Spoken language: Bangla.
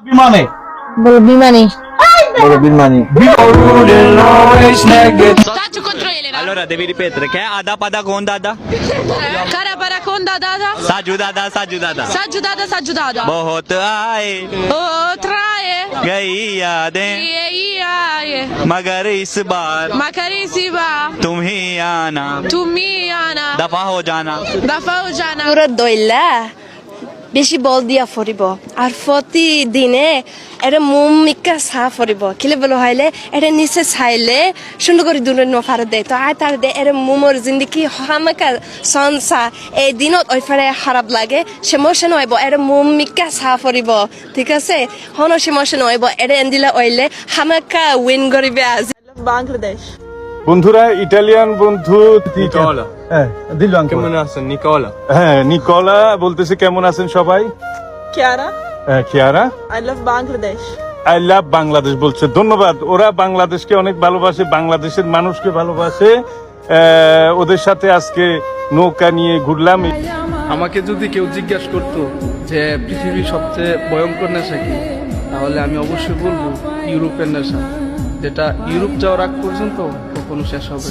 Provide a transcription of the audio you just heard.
বিমানে বলো বিমানে বলো বিমানি Faccio contro Elena. Allora devi ripetere che è Ada Pada con Dada? Cara para con dada. Saju Dada, Saju Dada. Sajudada, sajudada. बहुत आए Oh, trae. गई यादें Ie, ie, मगर इस बार Ma carissima. तुम ही आना Tu miana. दफा हो जाना Da faujana. পুরো বেশি বল দিয়া ফরিব আর প্রতিদিনে এটা মোম মিকা চা ফরিব কিলে বলো হইলে এটা নিচে চাইলে সুন্দর করে দূরে নফারে দে। তো আয় তার দে এটা মোমর জিন্দিগি হামাকা সনসা এই দিনত ওইফারে খারাপ লাগে সে মশে নইব এটা মোম মিকা চা ফরিব ঠিক আছে? হন সে মশে নইব এটা এন্দিলে ওইলে হামাকা উইন করিবে আজ। বাংলাদেশ। বন্ধুরা ইটালিয়ান বন্ধু নিকোলা। হ্যাঁ দিল কেমন আছেন? নিকোলা। হ্যাঁ নিকোলা বলতেছে কেমন আছেন সবাই? কিয়ারা। হ্যাঁ, Kiara. I love Bangladesh I love Bangladesh বলছে। ধন্যবাদ। ওরা বাংলাদেশকে অনেক ভালোবাসে বাংলাদেশের মানুষকে ভালোবাসে। ওদের সাথে আজকে নৌকা নিয়ে ঘুরলাম। আমাকে যদি কেউ জিজ্ঞাসা করতো যে পৃথিবীর সবচেয়ে ভয়ঙ্কর নেশা কি? তাহলে আমি অবশ্যই বলব ইউরোপের নেশা যেটা ইউরোপ যাওয়ার আগ পর্যন্ত কখনো শেষ হবে।